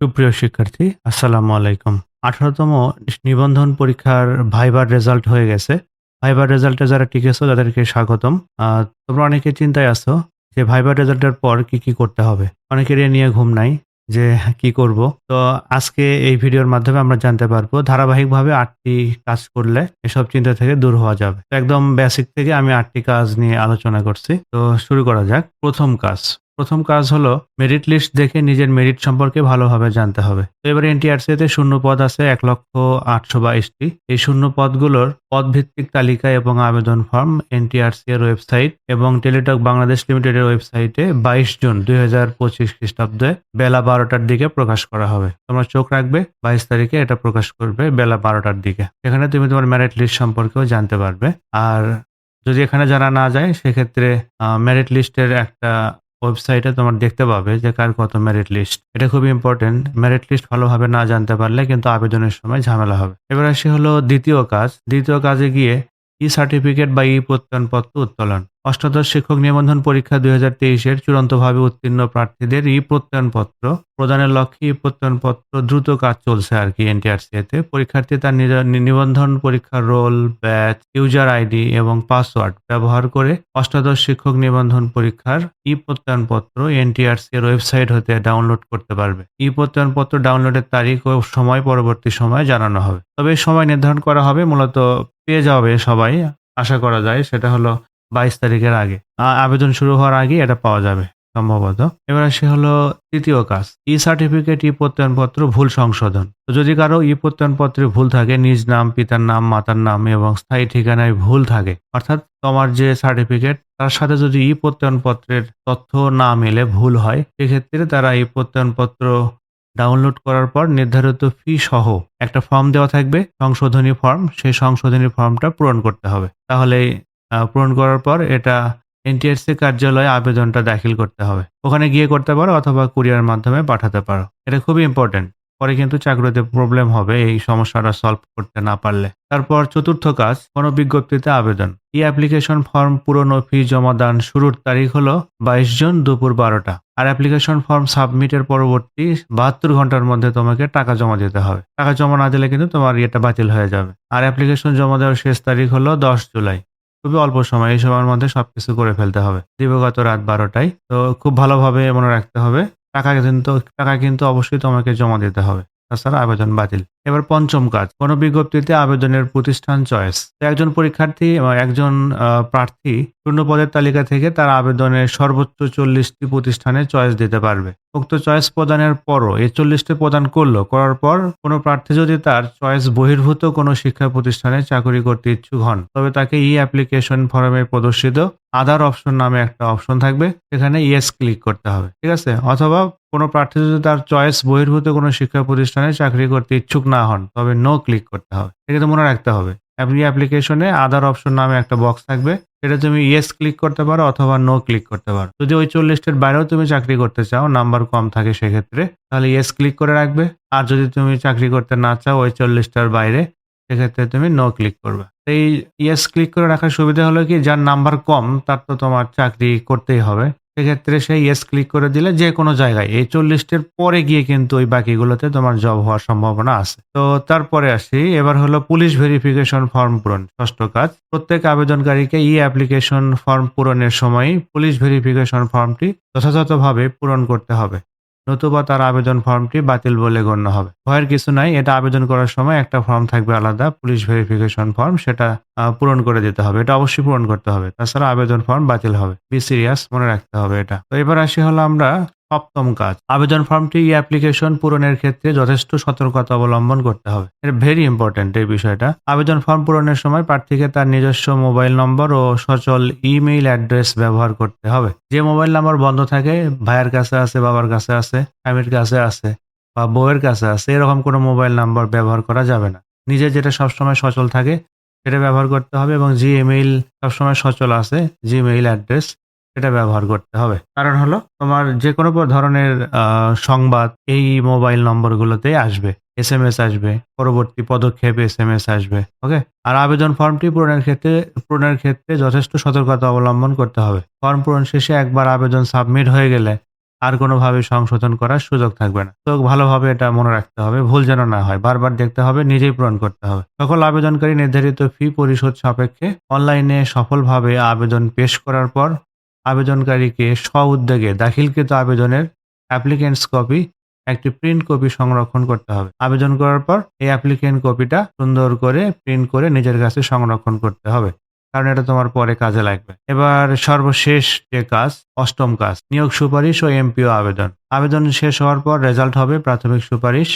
সুপ্রিয় শিক্ষার্থী, আসসালামু আলাইকুম। আঠারোতম নিবন্ধন পরীক্ষার ভাইবার রেজাল্ট হয়ে গেছে। ভাইবার রেজাল্টে যারা টিকেছো তাদেরকে স্বাগতম। তোমরা অনেকে চিন্তায় আছো যে ভাইবার রেজাল্টের পর কি কি করতে হবে। অনেকের নিয়ে ঘুম নাই যে কি করব। তো আজকে এই ভিডিওর মাধ্যমে আমরা জানতে পারব ধারাবাহিকভাবে আটটি কাজ করলে এসব চিন্তা থেকে দূর হওয়া যাবে। একদম বেসিক থেকে আমি আটটি কাজ নিয়ে আলোচনা করছি। তো শুরু করা যাক। প্রথম কাজ প্রথম কাজ হলো মেরিট লিস্ট দেখে নিজের মেরিট সম্পর্কে ভালোভাবে জানতে হবে। তো এবারে এনটিআরসি তে শূন্য পদ আছে এক লক্ষ আটশো বাইশটি। এই শূন্য পদগুলোর পদ ভিত্তিক তালিকা এবং আবেদন ফর্ম এনটিআরসি এর ওয়েবসাইট এবং টেলিটক বাংলাদেশ লিমিটেডের ওয়েবসাইটে বাইশ জুন দুই হাজার পঁচিশ খ্রিস্টাব্দে বেলা বারোটার দিকে প্রকাশ করা হবে। তোমরা চোখ রাখবে, বাইশ তারিখে এটা প্রকাশ করবে বেলা বারোটার দিকে। এখানে তুমি তোমার মেরিট লিস্ট সম্পর্কেও জানতে পারবে। আর যদি এখানে জানা না যায়, সেক্ষেত্রে মেরিট লিস্টের একটা ওয়েবসাইটে তোমার দেখতে পাবে যে কার কত মেরিট লিস্ট এটা খুবই ইম্পর্টেন্ট মেরিট লিস্ট ভালোভাবে না জানতে পারলে কিন্তু আবেদনের সময় ঝামেলা হবে। এবার আসি হলো দ্বিতীয় কাজ। দ্বিতীয় কাজে গিয়ে ই সার্টিফিকেট বা ই প্রত্যয়নপত্র উত্তোলন। অষ্টাদশ শিক্ষক নিবন্ধন পরীক্ষা দুই হাজার তেইশের চূড়ান্তভাবে উত্তীর্ণ প্রার্থীদের ই প্রত্যয়নপত্র প্রদানের লক্ষ্যে ই প্রত্যয়নপত্র দ্রুত কাজ চলছে আর কি এনটিআরসি এতে পরীক্ষার্থী তার নিবন্ধন পরীক্ষার রোল, ব্যাচ, ইউজার আইডি এবং পাসওয়ার্ড ব্যবহার করে অষ্টাদশ শিক্ষক নিবন্ধন পরীক্ষার ই প্রত্যয়নপত্র এনটিআরসি এর ওয়েবসাইট হতে ডাউনলোড করতে পারবে। ই প্রত্যয়নপত্র ডাউনলোডের তারিখ ও সময় পরবর্তী সময় জানানো হবে। তবে সময় নির্ধারণ করা হবে, মূলত পেয়ে যাবে সবাই, আশা করা যায়। সেটা হলো বাইশ তারিখের আগে। আবেদন শুরু হওয়ার আগে এটা পাওয়া যাবে, সম্ভবত। এবার আসে হলো তৃতীয় কাজ ই সার্টিফিকেট ই প্রত্যয়নপত্র ভুল সংশোধন। যদি কারও ই প্রত্যয়নপত্রে ভুল থাকে, নিজ নাম, পিতার নাম, মাতার নাম এবং স্থায়ী ঠিকানায় ভুল থাকে, অর্থাৎ তোমার যে সার্টিফিকেট তার সাথে যদি ই প্রত্যয়নপত্রের তথ্য না মেলে ভুল হয়, সেক্ষেত্রে তারা এই প্রত্যয়নপত্র ডাউনলোড করার পর নির্ধারিত ফি সহ একটা ফর্ম দেওয়া থাকবে, সংশোধনী ফর্ম সেই সংশোধনী ফর্মটা পূরণ করতে হবে। তাহলে পূরণ করার পর এটা এনটিআরসি কার্যালয়ে আবেদনটা দাখিল করতে হবে। ওখানে গিয়ে করতে পারো অথবা কুরিয়ার মাধ্যমে পাঠাতে পারো। এটা খুবই ইম্পর্টেন্ট পরে কিন্তু চাকরিতে প্রবলেম হবে এই সমস্যাটা সলভ করতে না পারলে। তারপর চতুর্থ কাজ কোনো বিজ্ঞপ্তিতে আবেদন। ই অ্যাপ্লিকেশন ফর্ম পূরণ ও ফি জমা দান শুরুর তারিখ হলো বাইশ জুন দুপুর বারোটা। আর অ্যাপ্লিকেশন ফর্ম সাবমিটের পরবর্তী বাহাত্তর ঘণ্টার মধ্যে তোমাকে টাকা জমা দিতে হবে। টাকা জমা না দিলে কিন্তু তোমার ইয়েটা বাতিল হয়ে যাবে। আর অ্যাপ্লিকেশন জমা দেওয়ার শেষ তারিখ হলো দশ জুলাই। খুবই অল্প সময় এই সময়ের মধ্যে সবকিছু করে ফেলতে হবে। দিবগত রাত বারোটায়। তো খুব ভালোভাবে মনে রাখতে হবে। টাকা কিন্তু টাকা কিন্তু অবশ্যই তোমাকে জমা দিতে হবে। তাছাড়া আবেদন বাতিল। এবার পঞ্চম কাজ কোনো বিজ্ঞপ্তিতে আবেদনের প্রতিষ্ঠান চয়েস। একজন পরীক্ষার্থী বা একজন প্রার্থী শূন্য পদের তালিকা থেকে তার আবেদনের সর্বোচ্চ চল্লিশটি প্রতিষ্ঠানে চয়েস দিতে পারবে। উক্ত চয়েস প্রদানের পরও এই চল্লিশটি প্রদান করল, করার পর কোনো প্রার্থী যদি তার চয়েস বহির্ভূত কোনো শিক্ষা প্রতিষ্ঠানে চাকরি করতে ইচ্ছুক হন, তবে তাকে ই অ্যাপ্লিকেশন ফর্মে প্রদর্শিত আদার অপশন নামে একটা অপশন থাকবে, সেখানে ইয়েস ক্লিক করতে হবে, ঠিক আছে? অথবা কোনো প্রার্থী যদি তার চয়েস বহির্ভূত কোনো শিক্ষা প্রতিষ্ঠানে চাকরি করতে ইচ্ছুক না হন, তবে নো ক্লিক করতে হবে। এটা মনে রাখতে হবে। আপনি অ্যাপ্লিকেশনে আদার অপশন নামে একটা বক্স থাকবে। সেটা তুমি ইয়েস ক্লিক করতে পারো অথবা নো ক্লিক করতে পারো। যদি ওই চল্লিশটার বাইরেও তুমি চাকরি করতে চাও নাম্বার কম থাকে সেক্ষেত্রে, তাহলে ইয়েস ক্লিক করে রাখবে। আর যদি তুমি চাকরি করতে না চাও ওই চল্লিশটার বাইরে, সেক্ষেত্রে তুমি নো ক্লিক করবে। এই ইয়েস ক্লিক করে রাখার সুবিধা হলো কি, যার নাম্বার কম, তার তো তোমার চাকরি করতেই হবে। সেক্ষেত্রে সেই ইয়েস ক্লিক করে দিলে যে কোনো জায়গায়। এই চল্লিশটির পরে গিয়ে কিন্তু ওই বাকিগুলোতে তোমার জব হওয়ার সম্ভাবনা আছে। তো তারপরে আসি, এবার হলো পুলিশ ভেরিফিকেশন ফর্ম পূরণ, ষষ্ঠ কাজ। প্রত্যেক আবেদনকারীকে ই অ্যাপ্লিকেশন ফর্ম পূরণের সময় পুলিশ ভেরিফিকেশন ফর্মটি যথাযথভাবে পূরণ করতে হবে। নতুবা তার আবেদন ফর্মটি বাতিল বলে গণ্য হবে। ভয়ের কিছু নাই, এটা আবেদন করার সময় একটা ফর্ম থাকবে আলাদা, পুলিশ ভেরিফিকেশন ফর্ম, সেটা পূরণ করে দিতে হবে। এটা অবশ্যই পূরণ করতে হবে। তাছাড়া আবেদন ফর্ম বাতিল হবে। বি সিরিয়াস, মনে রাখতে হবে এটা। তো এবার আসি হলো আমরা সপ্তম কাজ। আবেদন ফর্মটি ই অ্যাপ্লিকেশন পূরণের ক্ষেত্রে যথেষ্ট সতর্কতা অবলম্বন করতে হবে। এটা ভেরি ইম্পর্টেন্ট এই বিষয়টা। আবেদন ফর্ম পূরণের সময় প্রার্থীকে তার নিজস্ব মোবাইল নম্বর ও সচল ইমেইল অ্যাড্রেস ব্যবহার করতে হবে। যে মোবাইল নাম্বার বন্ধ থাকে, ভাইয়ের কাছে আছে, বাবার কাছে আছে, স্বামীর কাছে আছে বা বউয়ের কাছে আছে, এরকম কোনো মোবাইল নাম্বার ব্যবহার করা যাবে না। নিজের যেটা সবসময় সচল থাকে, সেটা ব্যবহার করতে হবে এবং যে ইমেইল সবসময় সচল আছে জিমেইল অ্যাড্রেস সেটা ব্যবহার করতে হবে। কারণ হলো, তোমার যে কোনো ধরনের সংবাদ এই মোবাইল নম্বরগুলোতেই আসবে। এস এম এস আসবে, পরবর্তী পদক্ষেপ এস এম এস আসবে, ওকে? আর আবেদন ফর্মটি পূরণের ক্ষেত্রে পূরণের ক্ষেত্রে যথেষ্ট সতর্কতা অবলম্বন করতে হবে। ফর্ম পূরণ শেষে একবার আবেদন সাবমিট হয়ে গেলে আর কোনোভাবে সংশোধন করার সুযোগ থাকবে না। তো ভালোভাবে এটা মনে রাখতে হবে, ভুল যেন না হয়। বারবার দেখতে হবে, নিজেই পূরণ করতে হবে। সকল আবেদনকারী নির্ধারিত ফি পরিশোধ সাপেক্ষে অনলাইনে সফলভাবে আবেদন পেশ করার পর আবেদনকারীকে স্ব উদ্যোগে দাখিলকৃত আবেদনের অ্যাপ্লিকেন্টস কপি, একটি প্রিন্ট কপি সংরক্ষণ করতে হবে। আবেদন করার পর এই অ্যাপ্লিকেন্ট কপিটা সুন্দর করে প্রিন্ট করে নিজের কাছে সংরক্ষণ করতে হবে, কারণ এটা তোমার পরে কাজে লাগবে। এবার সর্বশেষ যে কাজ, অষ্টম কাজ, নিয়োগ সুপারিশ ও এমপিও আবেদন। আবেদন শেষ হওয়ার পর রেজাল্ট হবে প্রাথমিক সুপারিশ।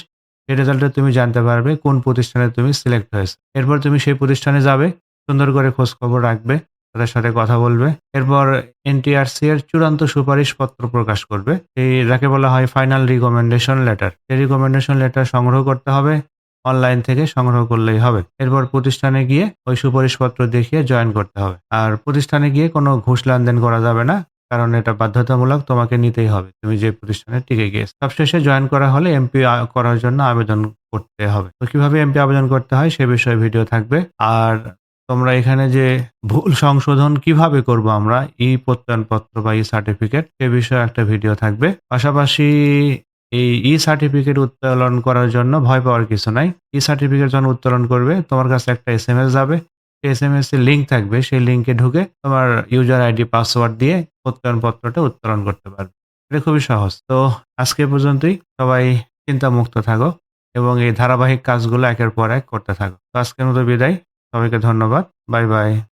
এই রেজাল্টে তুমি জানতে পারবে কোন প্রতিষ্ঠানে তুমি সিলেক্ট হয়েছে। এরপর তুমি সেই প্রতিষ্ঠানে যাবে, সুন্দর করে খোঁজ খবর রাখবে তাদের সাথে কথা বলবে। এরপর এনটিআরসি এর চূড়ান্ত সুপারিশ পত্র প্রকাশ করবে। এই যাকে বলা হয় ফাইনাল রিকমেন্ডেশন লেটার এই রিকমেন্ডেশন লেটার সংগ্রহ করতে হবে। অনলাইন থেকে সংগ্রহ করলেই হবে। এরপর প্রতিষ্ঠানে গিয়ে ওই সুপারিশপত্র দেখিয়ে জয়েন করতে হবে। আর প্রতিষ্ঠানে গিয়ে কোনো ঘুষ লেনদেন করা যাবে না, কারণ এটা বাধ্যতামূলক, তোমাকে নিতেই হবে। তুমি যে প্রতিষ্ঠানে টিকে গিয়ে সবশেষে জয়েন করা হলে এমপি করার জন্য আবেদন করতে হবে। তো কীভাবে এমপি আবেদন করতে হয় সে বিষয়ে ভিডিও থাকবে। আর তোমরা এখানে যে ভুল সংশোধন কীভাবে করব আমরা, ই প্রত্যয়নপত্র বা ই সার্টিফিকেট সে বিষয়ে একটা ভিডিও থাকবে। পাশাপাশি এই ই সার্টিফিকেট উত্তোলন করার জন্য ভয় পাওয়ার কিছু নাই। ই সার্টিফিকেট যখন উত্তোলন করবে, তোমার কাছে একটা এস এস যাবে। এস এম এস এর লিঙ্ক থাকবে, সেই লিঙ্কে ঢুকে তোমার ইউজার আইডি পাসওয়ার্ড দিয়ে প্রত্যয়নপত্রটা উত্তোলন করতে পারবে। এটা খুবই সহজ। তো আজকে পর্যন্তই। সবাই চিন্তামুক্ত থাকো এবং এই ধারাবাহিক কাজগুলো একের পর এক করতে থাকো। তো আজকের মতো বিদায়। সবাইকে ধন্যবাদ। Bye bye.